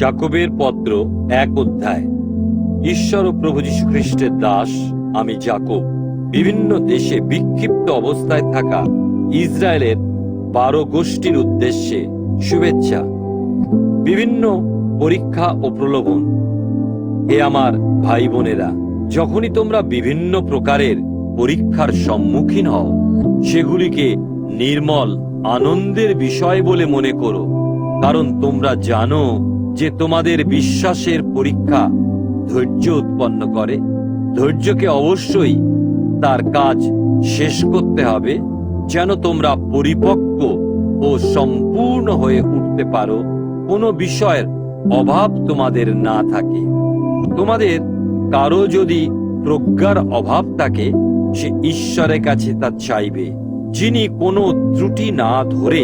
জাকবের পত্র এক অধ্যায়। ঈশ্বর ও প্রভু যীশু খ্রিস্টের দাস, আমি জাকব বিভিন্ন দেশে বিক্ষিপ্ত অবস্থায় থাকা ইসরায়েলের বারো গোষ্ঠীর উদ্দেশ্যে শুভেচ্ছা, বিভিন্ন পরীক্ষা ও প্রলোভন। হে আমার ভাই বোনেরা যখনই তোমরা বিভিন্ন প্রকারের পরীক্ষার সম্মুখীন হও, সেগুলিকে নির্মল, আনন্দের বিষয় বলে মনে করো, কারণ তোমরা জানো যে তোমাদের বিশ্বাসের পরীক্ষা ধৈর্য উৎপন্ন করে, ধৈর্যকে অবশ্যই তার কাজ শেষ করতে হবে, যেন তোমরা পরিপক্ক ও সম্পূর্ণ হয়ে উঠতে পারো, কোনো বিষয়ের অভাব তোমাদের না থাকে। তোমাদের কারও যদি প্রজ্ঞার অভাব থাকে, সে ঈশ্বরের কাছে তা চাইবে। যিনি কোনো ত্রুটি না ধরে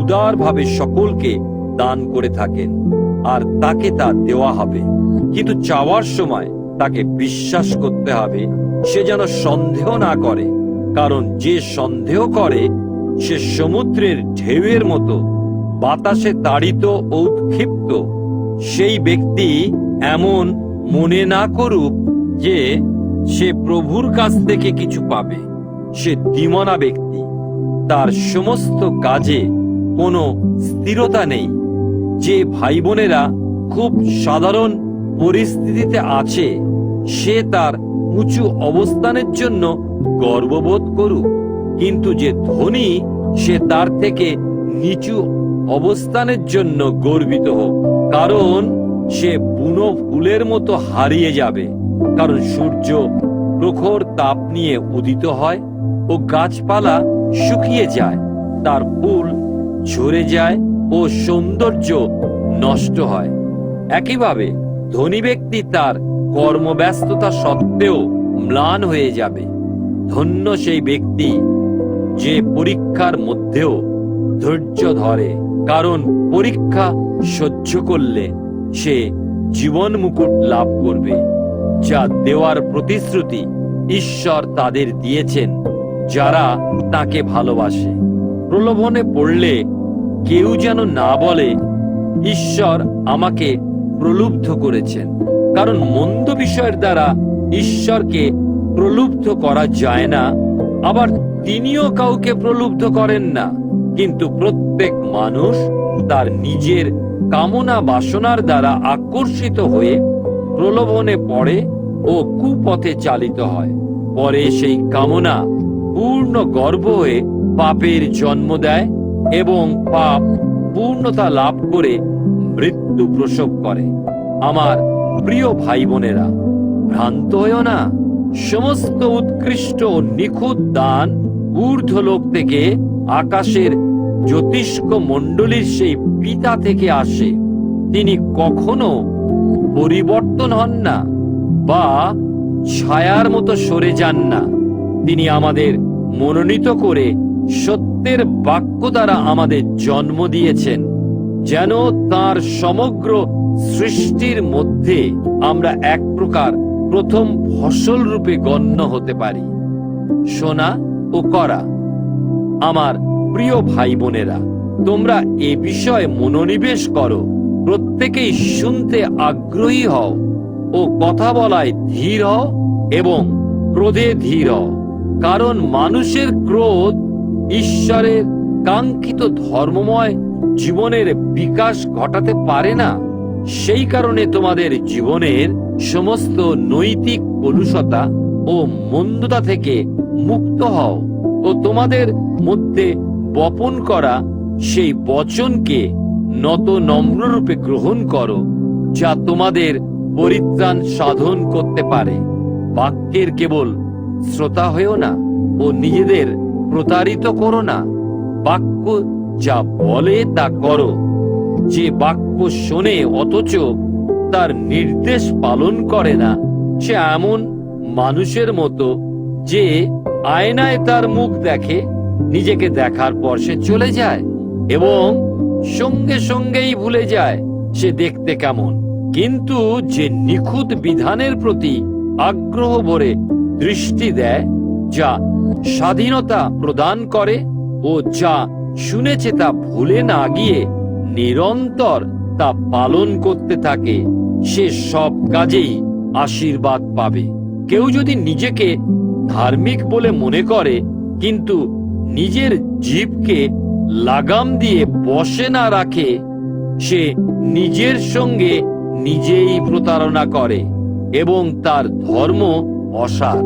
উদারভাবে সকলকে দান করে থাকেন। আর তাকে তা দেওয়া হবে। কিন্তু চাওয়ার সময় তাকে বিশ্বাস করতে হবে, সে যেন সন্দেহ না করে। কারণ যে সন্দেহ করে, সে সমুদ্রের ঢেউয়ের মতো, বাতাসে তাড়িত ও উৎক্ষিপ্ত। সেই ব্যক্তি এমন মনে না করুক যে সে প্রভুর কাছ থেকে কিছু পাবে। সে দিমনা ব্যক্তি। তার সমস্ত কাজে কোনো স্থিরতা নেই। যে ভাই বোনেরা খুব সাধারণ পরিস্থিতিতে আছে, সে তার উঁচু অবস্থানের জন্য গর্ববোধ করুক। কিন্তু যে ধনী, সে তার থেকে নিচু অবস্থানের জন্য গর্বিত হোক। কারণ সে বুনো ফুলের মতো হারিয়ে যাবে। কারণ সূর্য প্রখর তাপ নিয়ে উদিত হয় ও গাছপালা শুকিয়ে যায়। তার ফুল ঝরে যায় ও সৌন্দর্য নষ্ট হয়। একইভাবে ধনী ব্যক্তি তার কর্মব্যস্ততা সত্ত্বেও ম্লান হয়ে যাবে। ধন্য সেই ব্যক্তি যে পরীক্ষার মধ্যেও ধৈর্য ধরে, কারণ পরীক্ষা সহ্য করলে সে জীবন মুকুট লাভ করবে, যা দেওয়ার প্রতিশ্রুতি ঈশ্বর তাদের দিয়েছেন, যারা তাকে ভালোবাসে। প্রলোভনে পড়লে কেউ যেন না বলে, ঈশ্বর আমাকে প্রলুব্ধ করেছেন। কারণ মন্দ বিষয়ের দ্বারা ঈশ্বরকে প্রলুব্ধ করা যায় না, আবার তিনিও কাউকে প্রলুব্ধ করেন না। কিন্তু প্রত্যেক মানুষ তার নিজের কামনা বাসনার দ্বারা আকর্ষিত হয়ে প্রলোভনে পড়ে ও কুপথে চালিত হয়। পরে সেই কামনা পূর্ণ গর্ব হয়ে পাপের জন্ম দেয় এবং পাপ পূর্ণতা লাভ করে মৃত্যু প্রসব করে। আমার প্রিয় ভাই বোনেরা ভ্রান্ত হয়েও না, সমস্ত উৎকৃষ্ট নিখুঁত দান ঊর্ধ্বলোক থেকে আকাশের জ্যোতিষ্ক মণ্ডলীর সেই পিতা থেকে আসে। তিনি কখনো পরিবর্তন হন না বা ছায়ার মতো সরে যান না। তিনি আমাদের মনোনীত করে সত্যের বাক্য দ্বারা আমাদের জন্ম দিয়েছেন, যেন তার সমগ্র সৃষ্টির মধ্যে আমরা এক প্রকার প্রথম ফসল রূপে গণ্য হতে পারি। সোনা ও করা। আমার প্রিয় ভাই বোনেরা তোমরা এ বিষয়ে মনোনিবেশ করো, প্রত্যেকেই শুনতে আগ্রহী হও ও কথা বলায় ধীর হও এবং ক্রোধে ধীর হও, কারণ মানুষের ক্রোধ ঈশ্বরের কাঙ্ক্ষিত ধর্মময় জীবনের বিকাশ ঘটাতে পারে না, সেই কারণে তোমাদের জীবনের সমস্ত নৈতিক কলুষতা ও মন্দতা থেকে মুক্ত হও ও তোমাদের মধ্যে বপন করা সেই বচনকে নত নম্ররূপে গ্রহণ করো, যা তোমাদের পরিত্রাণ সাধন করতে পারে। বাক্যের কেবল শ্রোতা হয়েও না, ও নিজেদের প্রতারিত করো না। বাক্য যা বলে তা করো। যে বাক্য শোনে অথচ তার নির্দেশ পালন করে না, সে এমন মানুষের মতো যে আয়নায় তার মুখ দেখে, নিজেকে দেখার পর সে চলে যায় এবং সঙ্গে সঙ্গেই ভুলে যায় সে দেখতে কেমন। কিন্তু যে নিখুঁত বিধানের প্রতি আগ্রহ ভরে দৃষ্টি দেয় যা স্বাধীনতা প্রদান করে ও যা শুনেছে তা ভুলে না গিয়ে নিরন্তর তা পালন করতে থাকে, সে সব কাজেই আশীর্বাদ পাবে। কেউ যদি নিজেকে ধার্মিক বলে মনে করে, কিন্তু নিজের জীবকে লাগাম দিয়ে বসে না রাখে, সে নিজের সঙ্গে নিজেই প্রতারণা করে এবং তার ধর্ম অসার।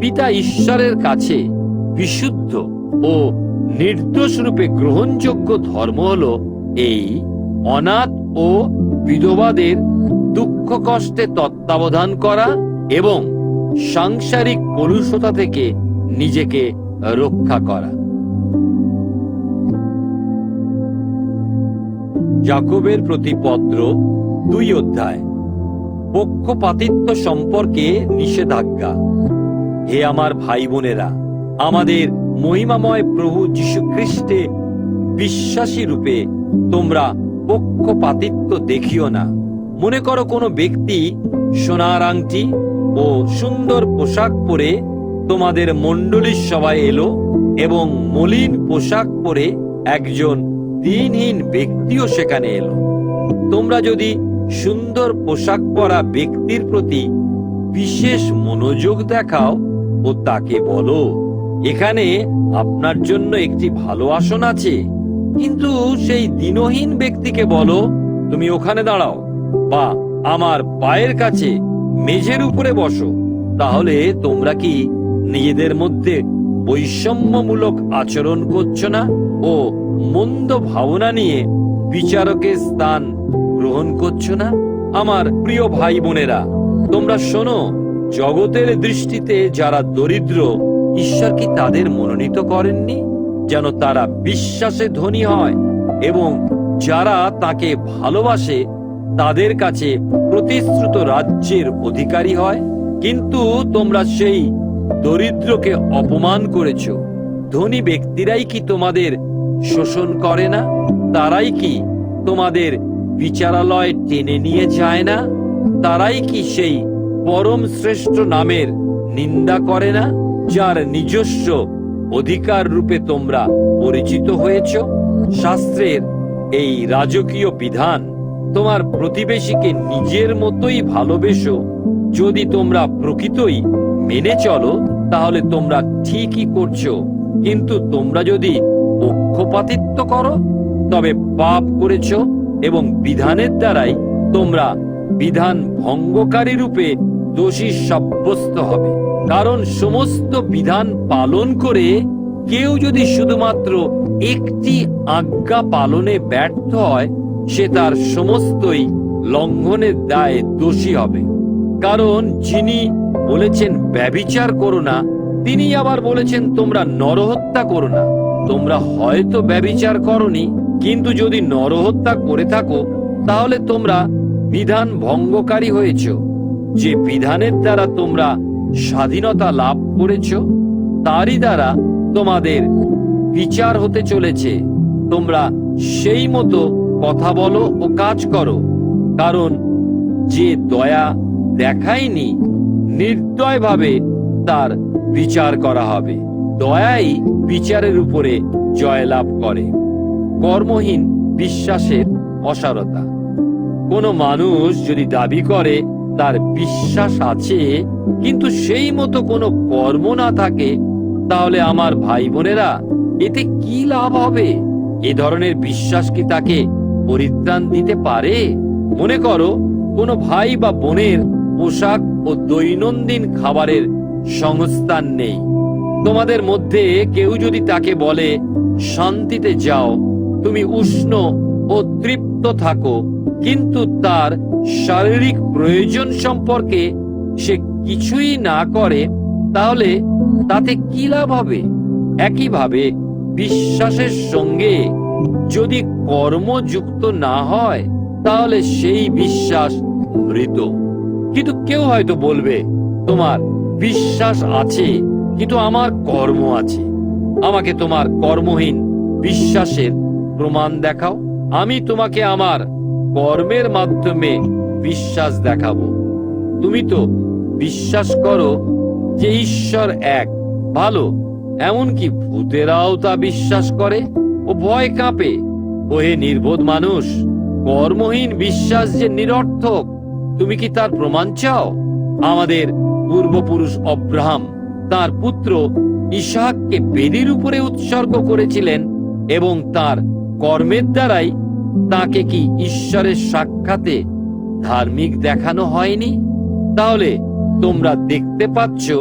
পিতা ঈশ্বরের কাছে বিশুদ্ধ ও নির্দোষ রূপে গ্রহণযোগ্য ধর্ম হল এই অনাথ ও বিধবাদের দুঃখ কষ্টে তত্ত্বাবধান করা এবং সাংসারিক কলুষতা থেকে নিজেকে রক্ষা করা। জাকবের প্রতি পত্র দুই অধ্যায়। পক্ষপাতিত্ব সম্পর্কে নিষেধাজ্ঞা। হে আমার ভাই বোনেরা আমাদের মহিমাময় প্রভু যীশু খ্রিস্টে বিশ্বাসী রূপে তোমরা পক্ষপাতিত্ব দেখিও না। মনে করো কোনো ব্যক্তি সোনার আংটি ও সুন্দর পোশাক পরে তোমাদের মণ্ডলীর সবাই এলো এবং মলিন পোশাক পরে একজন দিনহীন ব্যক্তিও সেখানে এলো। তোমরা যদি সুন্দর পোশাক পরা ব্যক্তির প্রতি বিশেষ মনোযোগ দেখাও ও তাকে বলো, এখানে আপনার জন্য একটি ভালো আসন আছে। কিন্তু সেই দিনহীন ব্যক্তিকে বলো, তুমি ওখানে দাঁড়াও বা আমার পায়ের কাছে মেঝের উপরে বসো, তাহলে তোমরা কি নিজেদের মধ্যে বৈষম্যমূলক আচরণ করছ না ও মন্দ ভাবনা নিয়ে বিচারকের স্থান গ্রহণ করছ না? আমার প্রিয় ভাই বোনেরা, তোমরা শোনো জগতের দৃষ্টিতে যারা দরিদ্র ঈশ্বর কি তাদের মনোনীত করেননি, যেন তারা বিশ্বাসে ধনী হয় এবং যারা তাকে ভালোবাসে, তাদের কাছে প্রতিশ্রুত রাজ্যের অধিকারী হয়। কিন্তু তোমরা সেই দরিদ্রকে অপমান করেছ। ধনী ব্যক্তিরাই কি তোমাদের শোষণ করে না? তারাই কি তোমাদের বিচারালয় টেনে নিয়ে যায় না? তারাই কি সেই পরম শ্রেষ্ঠ নামের নিন্দা করে না, যার নিজস্ব অধিকার রূপে তোমরা পরিচিত হয়েছ? শাস্ত্রের এই রাজকীয় বিধান তোমার প্রতিবেশীকে নিজের মতোই ভালোবেসো। যদি তোমরা প্রকৃতই মেনে চলো, তাহলে তোমরা ঠিকই করছ। কিন্তু তোমরা যদি পক্ষপাতিত্ব করো, তবে পাপ করেছ এবং বিধানের দ্বারাই তোমরা বিধান ভঙ্গকারী রূপে দোষী সাব্যস্ত হবে। কারণ সমস্ত বিধান পালন করে কেউ যদি শুধুমাত্র একটি আজ্ঞা পালনে ব্যর্থ হয়, সে তার সমস্তই লঙ্ঘনের দায়ে দোষী হবে। কারণ যিনি বলেছেন, ব্যবিচার করো না, তিনি আবার বলেছেন, তোমরা নরহত্যা করো না। তোমরা হয়তো ব্যভিচার করনি, কিন্তু যদি নরহত্যা করে থাকো, তাহলে তোমরা বিধান ভঙ্গকারী হয়েছ। যে বিধানের দ্বারা তোমরা স্বাধীনতা লাভ করেছ, তারই দ্বারা তোমাদের বিচার হতে চলেছে। তোমরা সেই মতো কথা বলো ও কাজ করো, কারণ যে দয়া দেখায়নি, নির্দয়ভাবে তার বিচার করা হবে। দয়াই বিচারের উপরে জয়লাভ করে। কর্মহীন বিশ্বাসের অসারতা। কোনো মানুষ যদি দাবি করে তার বিশ্বাস আছে, কিন্তু সেই মতো কোনো কর্ম না থাকে, তাহলে আমার ভাই বোনেরা এতে কি লাভ হবে? এ ধরনের বিশ্বাস কি তাকে পরিত্রাণ দিতে পারে? মনে করো, কোনো ভাই বা বোনের পোশাক ও দৈনন্দিন খাবারের সংস্থান নেই। তোমাদের মধ্যে কেউ যদি তাকে বলে, শান্তিতে যাও, তুমি উষ্ণ ও তৃপ্ত থাকো, কিন্তু তার শারীরিক প্রয়োজন সম্পর্কে সে কিছুই না করে, তাহলে তাতে কি লাভ হবে? একইভাবে বিশ্বাসের সঙ্গে যদি কর্ম যুক্ত না হয়, তাহলে সেই বিশ্বাস মৃত। কিন্তু কেউ হয়তো বলবে, তোমার বিশ্বাস আছে, কিন্তু আমার কর্ম আছে। আমাকে তোমার কর্মহীন বিশ্বাসের প্রমাণ দেখাও। আমি তোমাকে আমার কর্মের মাধ্যমে বিশ্বাস দেখাবো। তুমি তো বিশ্বাস করো যে ঈশ্বর এক, ভালো, এমনকি ভূতেরাও তা বিশ্বাস করে ও ভয় কাঁপে। ওহে নির্বোধ মানুষ, কর্মহীন বিশ্বাস যে নিরর্থক, তুমি কি তার প্রমাণ চাও? আমাদের পূর্বপুরুষ অব্রাহাম তার পুত্র ইসাহাককে বেদির উপরে উৎসর্গ করেছিলেন এবং তার কর্মের দ্বারাই তাকে কি ঈশ্বরের সাক্ষাতে ধার্মিক দেখানো হয়নি? তাহলে তোমরা দেখতে পাচ্ছ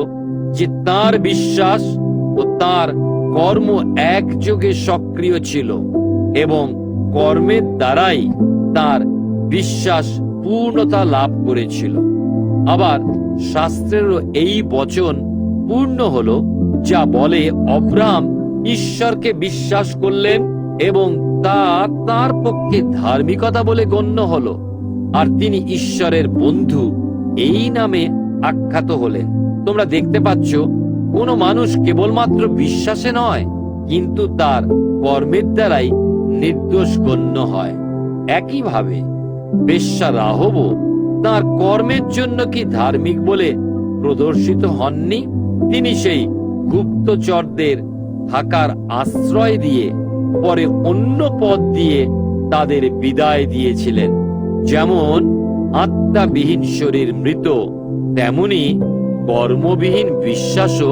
যে তার বিশ্বাস ও তার কর্ম একযোগে সক্রিয় ছিল এবং কর্মের দ্বারাই তার বিশ্বাস পূর্ণতা লাভ করেছিল। আবার শাস্ত্রেরও এই বচন পূর্ণ হলো, যা বলে, অব্রাহাম ঈশ্বরকে বিশ্বাস করলেন এবং তা তার পক্ষে ধার্মিকতা বলে গণ্য হলো, আর তিনি ঈশ্বরের বন্ধু। এই নামে আখ্যাত হলেন। তোমরা দেখতে পাচ্ছ, কোনো মানুষ কেবলমাত্র বিশ্বাসে নয়, কিন্তু তার কর্মের দ্বারাই নির্দোষ গণ্য হয়। একইভাবে বেশ্যা রাহবও তার কর্মের জন্য কি ধার্মিক বলে প্রদর্শিত হননি? তিনি সেই গুপ্তচরদের থাকার আশ্রয় দিয়ে পরে অন্য পথ দিয়ে তাদের বিদায় দিয়েছিলেন। যেমন আত্মাবিহীন শরীর মৃত, তেমনি কর্মবিহীন বিশ্বাসও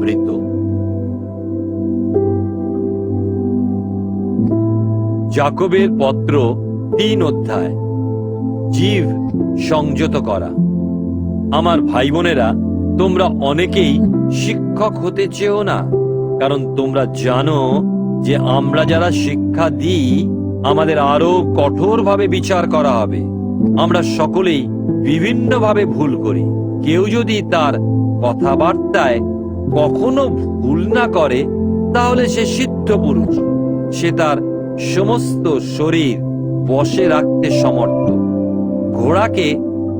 মৃত। জাকবের পত্র তিন অধ্যায়। জীব সংযত করা। আমার ভাই বোনেরা তোমরা অনেকেই শিক্ষক হতে চেও না, কারণ তোমরা জানো যে আমরা যারা শিক্ষা দিই, আমাদের আরও কঠোরভাবে বিচার করা হবে। আমরা সকলেই বিভিন্নভাবে ভুল করি। কেউ যদি তার কথাবার্তায় কখনো ভুল না করে, তাহলে সে সিদ্ধ পুরুষ। সে তার সমস্ত শরীর বশে রাখতে সমর্থ। ঘোড়াকে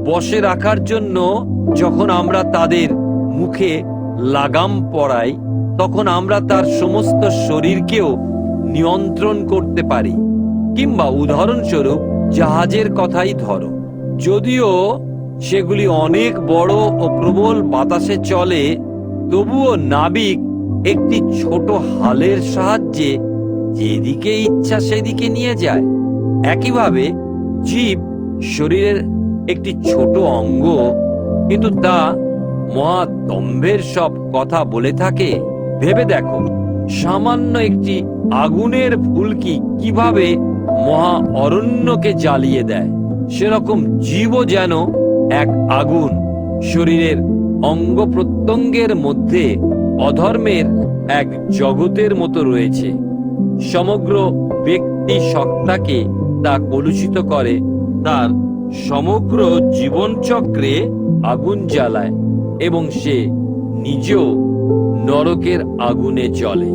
বশে রাখার জন্য যখন আমরা তাদের মুখে লাগাম পরাই তখন আমরা তার সমস্ত শরীরকেও নিয়ন্ত্রণ করতে পারি। কিংবা উদাহরণস্বরূপ, জাহাজের কথাই ধরো। যদিও সেগুলি অনেক বড় ও প্রবল বাতাসে চলে, তবুও নাবিক একটি ছোট হালের সাহায্যে যেদিকে ইচ্ছা সেদিকে নিয়ে যায়। একইভাবে জীব শরীরের একটি ছোট অঙ্গ, কিন্তু তা মহাদম্ভের সব কথা বলে থাকে। ভেবে দেখো, সামান্য একটি আগুনের ফুলকি কীভাবে মহা অরণ্যকে জ্বালিয়ে দেয়। সেরকম জীবও যেন এক আগুন শরীরের অঙ্গ প্রত্যঙ্গের মধ্যে অধর্মের এক জগতের মতো রয়েছে। সমগ্র ব্যক্তি সত্তাকে তা কলুষিত করে, তার সমগ্র জীবনচক্রে আগুন জ্বালায় এবং সে নিজেও নরকের আগুনে চলে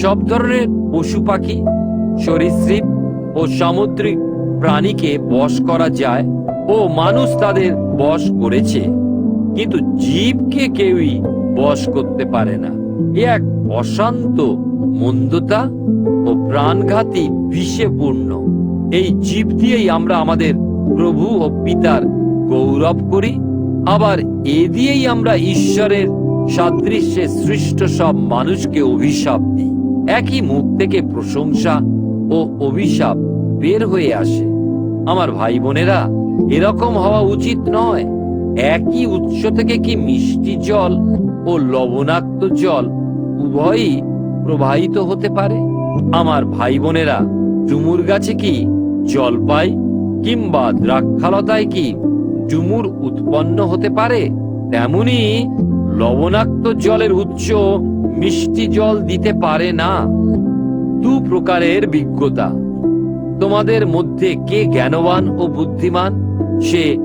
সব ধরনের পশু পাখি, সরীসৃপ ও সামুদ্রিক প্রাণীকে বশ করা যায় ও মানুষ তাদের বশ করেছে। কিন্তু জীবকে কেউই বশ করতে পারে না। এ এক অশান্ত মন্দতা ও প্রাণঘাতী বিষে পূর্ণ এই জীব দিয়েই আমরা আমাদের প্রভু ও পিতার গৌরব করি। আবার এ দিয়েই আমরা ঈশ্বরের সাদৃশ্যে সৃষ্ট সব মানুষকে অভিশাপ দিই। একই মুখ থেকে প্রশংসা ও অভিশাপ বের হয়ে আসে। আমার ভাই বোনেরা এরকম হওয়া উচিত নয়। একই উৎস থেকে কি মিষ্টি জল ও লবণাক্ত জল উভয়ই প্রবাহিত হতে পারে? আমার ভাই বোনেরা ডুমুর গাছে কি জল পায় কিংবা দ্রাক্ষালতায় কি ডুমুর উৎপন্ন হতে পারে? তেমনি লবণাক্ত জলের উৎস মিষ্টি জল দিতে পারে না। দু প্রকারের বিজ্ঞতা। তোমাদের মধ্যে কে জ্ঞানবান ও বুদ্ধিমান? সে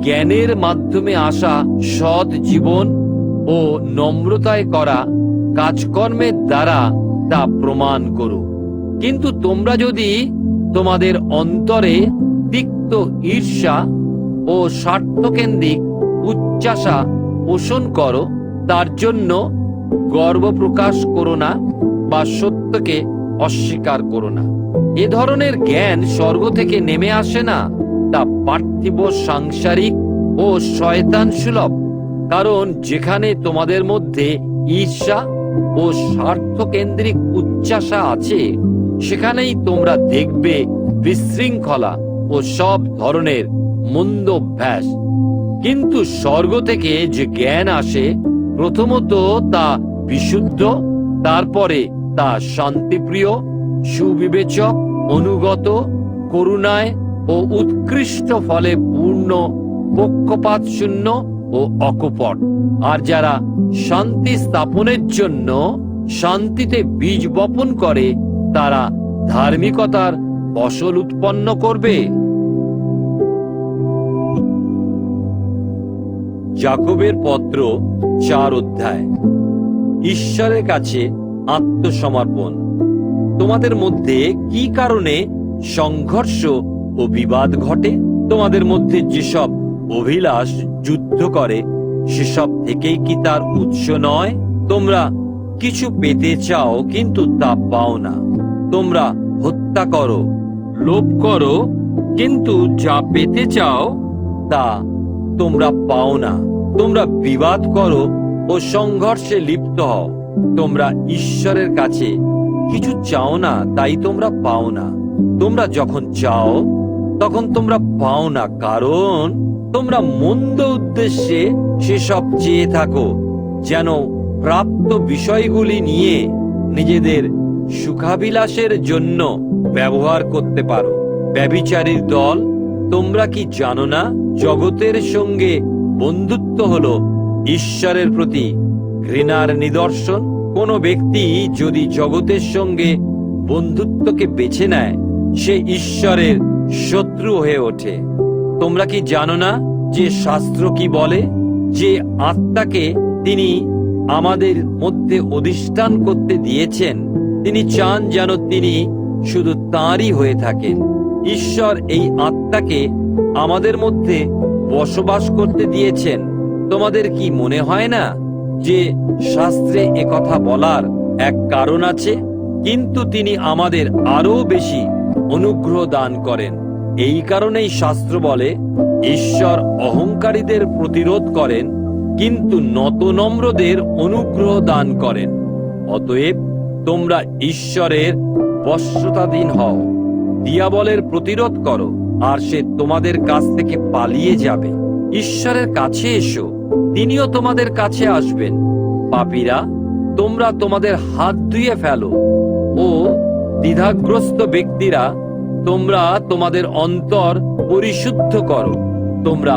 জ্ঞানের মাধ্যমে আসা সৎ জীবন ও নম্রতায় করা কাজকর্মের দ্বারা তা প্রমাণ করো। কিন্তু তোমরা যদি তোমাদের অন্তরে তিক্ত ঈর্ষা ও স্বার্থকেন্দ্রিক উচ্চাসা পোষণ করো তার জন্য গর্ব প্রকাশ করো না বা সত্যকে অস্বীকার করো না। এ ধরনের জ্ঞান স্বর্গ থেকে নেমে আসে না, তা পার্থিব, সাংসারিক ও শয়তান সুলভ কারণ যেখানে তোমাদের মধ্যে ঈর্ষা ও স্বার্থকেন্দ্রিক উচ্চাসা আছে, সেখানেই তোমরা দেখবে বিশৃঙ্খলা ও সব ধরনের মন্দ অভ্যাস কিন্তু স্বর্গ থেকে যে জ্ঞান আসে প্রথমত তা বিশুদ্ধ, তারপরে তা শান্তিপ্রিয়, সুবিবেচক, অনুগত, করুণায় ও উৎকৃষ্ট ফলে পূর্ণ পক্ষপাত শূন্য ও অকপট। আর যারা শান্তি স্থাপনের জন্য শান্তিতে বীজ বপন করে, তারা ধার্মিকতার ফসল উৎপন্ন করবে। জাকবের পত্র চার অধ্যায়। ঈশ্বরের কাছে আত্মসমর্পণ। তোমাদের মধ্যে কি কারণে সংঘর্ষ ও বিবাদ ঘটে? তোমাদের মধ্যে যেসব অভিলাষ যুদ্ধ করে, সেসব থেকেই কি তার উৎস নয়? তোমরা কিছু পেতে চাও, কিন্তু তা পাও না। তোমরা হত্যা করো, লোভ করো, কিন্তু যা পেতে চাও, তা তোমরা পাও না। তোমরা বিবাদ করো ও সংঘর্ষে লিপ্ত হও। তোমরা ঈশ্বরের কাছে কিছু চাও না, তাই তোমরা পাও না। তোমরা যখন চাও, তখন তোমরা পাও না, কারণ তোমরা মন্দ উদ্দেশ্যে সেসব চেয়ে থাকো, যেন প্রাপ্ত বিষয়গুলি নিয়ে নিজেদের সুখাবিলাসের জন্য ব্যবহার করতে পারো। ব্যবিচারীর দল তোমরা কি জানো না জগতের সঙ্গে বন্ধুত্ব হল ঈশ্বরের প্রতি ঘৃণার নিদর্শন? কোন ব্যক্তি যদি জগতের সঙ্গে বন্ধুত্বকে বেছে নেয়, সে ঈশ্বরের শত্রু হয়ে ওঠে। তোমরা কি জানো না যে শাস্ত্র কি বলে? যে আত্মাকে তিনি আমাদের মধ্যে অধিষ্ঠান করতে দিয়েছেন, তিনি চান যেন তিনি শুধু তাঁরই হয়ে থাকেন। ঈশ্বর এই আত্মাকে আমাদের মধ্যে বসবাস করতে দিয়েছেন। তোমাদের কি মনে হয় না যে শাস্ত্রে একথা বলার এক কারণ আছে? কিন্তু তিনি আমাদের আরও বেশি অনুগ্রহ দান করেন। এই কারণেই শাস্ত্র বলে, ঈশ্বর অহংকারীদের প্রতিরোধ করেন, কিন্তু নতনম্রদের অনুগ্রহ দান করেন। অতএব তোমরা ঈশ্বরের বশ্যতাধীন হও। দিয়াবলের প্রতিরোধ করো, আর সে তোমাদের কাছ থেকে পালিয়ে যাবে। ঈশ্বরের কাছে এসো, তিনিও তোমাদের কাছে আসবেন। পাপীরা, তোমরা তোমাদের হাত ধুয়ে ফেলো, ও দ্বিধাগ্রস্ত ব্যক্তিরা, তোমরা তোমাদের অন্তর পরিশুদ্ধ করো, তোমরা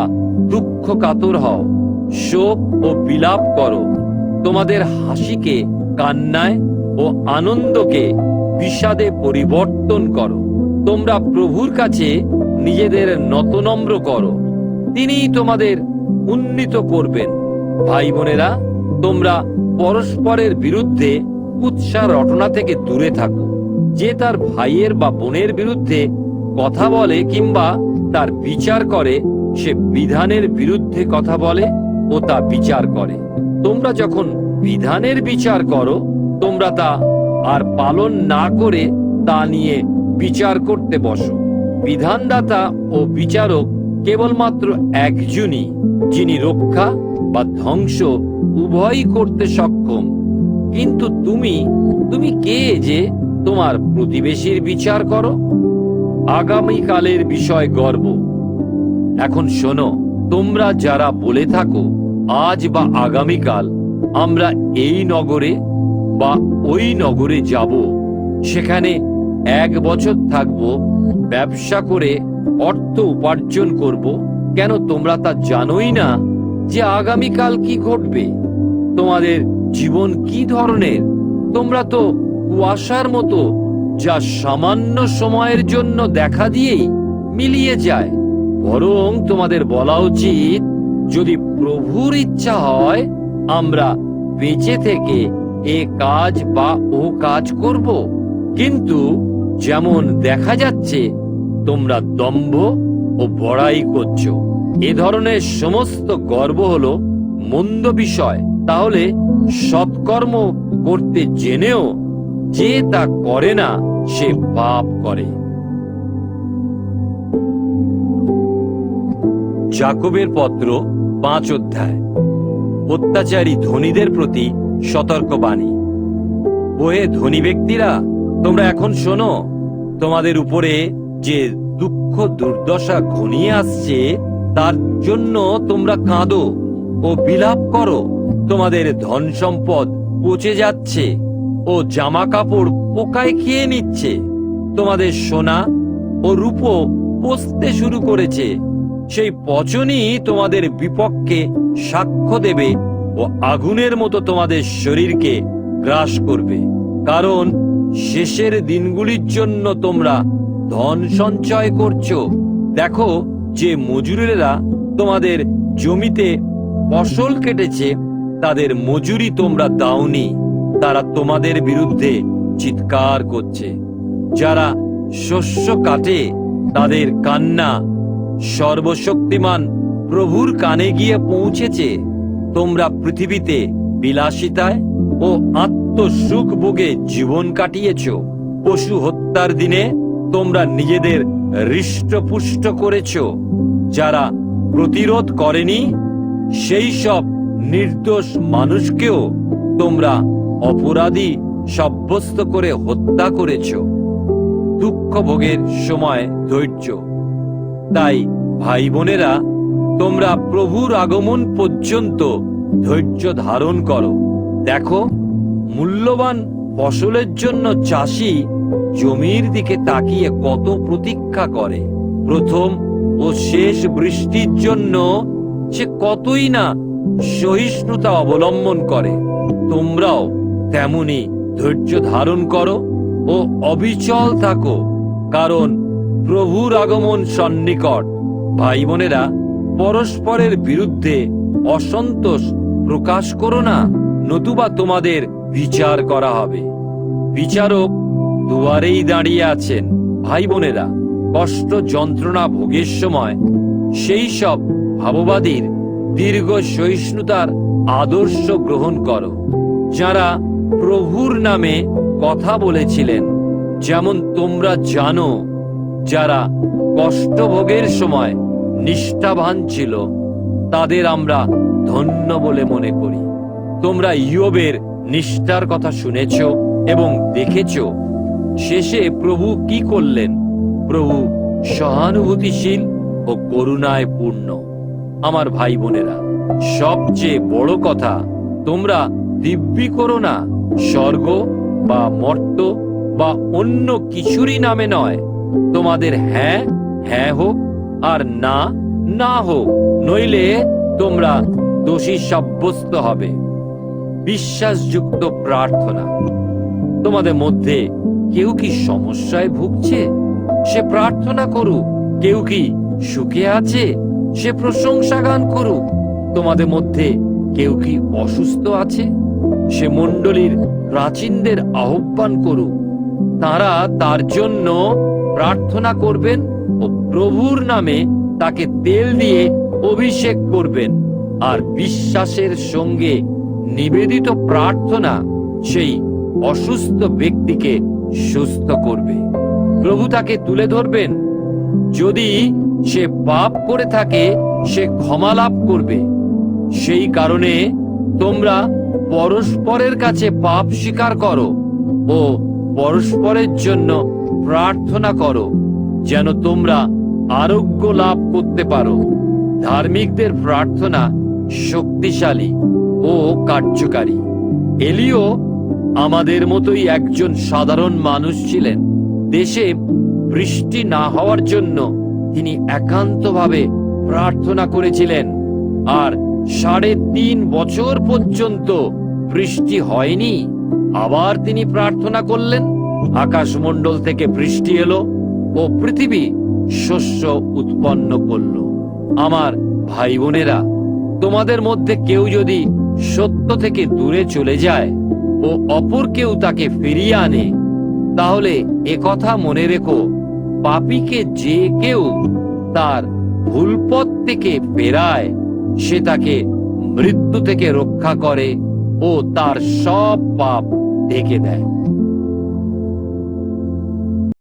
দুঃখ কাতর হও, শোক ও বিলাপ করো, তোমাদের হাসিকে, কান্নায় ও আনন্দকে বিষাদে পরিবর্তন করো। তোমরা প্রভুর কাছে নিজেদের নতনম্র করো। তিনিই তোমাদের উন্নীত করবেন। ভাই বোনেরা, তোমরা পরস্পরের বিরুদ্ধে কুৎসা রটনা থেকে দূরে থাকো। যে তার ভাইয়ের বা বোনের বিরুদ্ধে কথা বলে কিংবা তার বিচার করে, সে বিধানের বিরুদ্ধে কথা বলে ও তা বিচার করে। তোমরা যখন বিধানের বিচার করো, তোমরা তা আর পালন না করে তা নিয়ে বিচার করতে বসো। বিধানদাতা ও বিচারক কেবলমাত্র একজনই, যিনি রক্ষা বা ধ্বংস উভয়ই করতে সক্ষম। কিন্তু তুমি তুমি কে যে তোমার প্রতিবেশীর বিচার করো? আগামীকালের বিষয় গর্ব। এখন শোনো, তোমরা যারা বলে থাকো, আজ বা আগামীকাল আমরা এই নগরে বা ওই নগরে যাব, সেখানে এক বছর থাকব, ব্যবসা করে অর্থ উপার্জন করব। কেন তোমরা তা জানোই না যে আগামীকাল কি ঘটবে? তোমাদের জীবন কি ধরনের? তোমরা তো কুয়াশার মতো যা সামান্য সময়ের জন্য দেখা দিয়েই মিলিয়ে যায়। বরং তোমাদের বলা উচিত, যদি প্রভুর ইচ্ছা হয়, আমরা বেঁচে থেকে এ কাজ বা ও কাজ করব। কিন্তু যেমন দেখা যাচ্ছে, তোমরা দম্ভ ও বড়াই করছ। এ ধরনের সমস্ত গর্ব হলো মন্দ বিষয়। তাহলে সৎকর্ম করতে জেনেও যে তা করে না, সে পাপ করে। জাকবের পত্র পাঁচ অধ্যায়। অত্যাচারী ধনীদের প্রতি সতর্কবাণী। ওহে ধনী ব্যক্তিরা তোমরা এখন শোনো, তোমাদের উপরে যে দুঃখ দুর্দশা ঘনিয়ে আসছে, তার জন্য তোমরা কাঁদো ও বিলাপ করো। তোমাদের ধন সম্পদ পচে যাচ্ছে ও জামা কাপড় পোকায় খেয়ে নিচ্ছে। তোমাদের সোনা ও রূপো পচতে শুরু করেছে। সেই পচনই তোমাদের বিপক্ষে সাক্ষ্য দেবে ও আগুনের মতো তোমাদের শরীরকে গ্রাস করবে। কারণ শেষের দিনগুলির জন্য তোমরা ধন সঞ্চয় করছ। দেখো, যে মজুরেরা তোমাদের জমিতে ফসল কেটেছে, তাদের মজুরি তোমরা দাওনি। তারা তোমাদের বিরুদ্ধে চিৎকার করছে। যারা শস্য কাটে, তাদের কান্না সর্বশক্তিমান প্রভুর কানে গিয়ে পৌঁছেছে। তোমরা পৃথিবীতে বিলাসিতায় ও আত্মসুখ ভোগে জীবন কাটিয়েছ। পশু হত্যার দিনে তোমরা নিজেদের হৃষ্টপুষ্ট করেছ। যারা প্রতিরোধ করেনি, সেই সব নির্দোষ মানুষকেও তোমরা অপরাধী সাব্যস্ত করে হত্যা করেছ। দুঃখ ভোগের সময় ধৈর্য। তাই ভাই বোনেরা তোমরা প্রভুর আগমন পর্যন্ত ধৈর্য ধারণ করো। দেখো মূল্যবান ফসলের জন্য চাষি জমির দিকে তাকিয়ে কত প্রতীক্ষা করে। প্রথম ও শেষ বৃষ্টির জন্য সে কতই না সহিষ্ণুতা অবলম্বন করে। তোমরাও তেমনি ধৈর্য ধারণ করো ও অবিচল থাকো, কারণ প্রভুর আগমন সন্নিকট। ভাই বোনেরা পরস্পরের বিরুদ্ধে অসন্তোষ প্রকাশ করো না, নতুবা তোমাদের বিচার করা হবে। বিচারক দুয়ারেই দাঁড়িয়ে আছেন ভাই বোনেরা কষ্ট, যন্ত্রণা ভোগের সময় সেই সব ভাববাদীর দীর্ঘ সহিষ্ণুতার আদর্শ গ্রহণ করো, যারা প্রভুর নামে কথা বলেছিলেন। যেমন তোমরা জানো, যারা কষ্ট ভোগের সময় নিষ্ঠাবান ছিল, তাদের আমরা ধন্য বলে মনে করি। তোমরা ইয়োবের নিষ্ঠার কথা শুনেছ এবং দেখেছ। শেষে প্রভু কি করলেন? প্রভু সহানুভূতিশীল ও করুণায় পূর্ণ। আমার ভাই বোনেরা, সবচেয়ে বড় কথা, তোমরা দিব্যি করো না, স্বর্গ বা মর্ত বা অন্য কিছুরই নামে নয়। তোমাদের হ্যাঁ হ্যাঁ হোক আর না না হোক, নইলে তোমরা দোষী সাব্যস্ত হবে। বিশ্বাসযুক্ত প্রার্থনা। তোমাদের মধ্যে কেউ কি সমস্যায় ভুগছে? সে প্রার্থনা করুক। কেউ কি সুখে আছে? সে প্রশংসা গান করুক। তোমাদের মধ্যে কেউ কি অসুস্থ আছে? সে মণ্ডলীর প্রাচীনদের আহ্বান করুক। তারা তার জন্য প্রার্থনা করবেন ও প্রভুর নামে তাকে তেল দিয়ে অভিষেক করবেন। আর বিশ্বাসের সঙ্গে নিবেদিত প্রার্থনা সেই অসুস্থ ব্যক্তিকে সুস্থ করবে। প্রভু তাকে তুলে ধরবেন। যদি সে পাপ করে থাকে, সে ক্ষমা লাভ করবে। সেই কারণে তোমরা পরস্পরের কাছে পাপ স্বীকার করো ও পরস্পরের জন্য প্রার্থনা করো, যেন তোমরা আরোগ্য লাভ করতে পারো। ধার্মিকদের প্রার্থনা শক্তিশালী। ও কার্যকারী। এলিও আমাদের মতোই একজন সাধারণ মানুষ ছিলেন। দেশে বৃষ্টি না হওয়ার জন্য তিনি একান্তভাবে প্রার্থনা করেছিলেন। আর সাড়ে তিন বছর পর্যন্ত বৃষ্টি হয়নি, আবার তিনি প্রার্থনা করলেন। আকাশমণ্ডল থেকে বৃষ্টি এলো ও পৃথিবী শস্য উৎপন্ন করল। আমার ভাই বোনেরা, তোমাদের মধ্যে কেউ যদি সত্য থেকে দূরে চলে যায় ও অপর কেউ তাকে ফিরিয়ে আনে। তাহলে কথা মনে রেখো, পাপিকে যে কেউ তার ভুল পথ থেকে বেরায় সে তাকে মৃত্যু থেকে রক্ষা করে ও তার সব পাপ ঢেকে দেয়।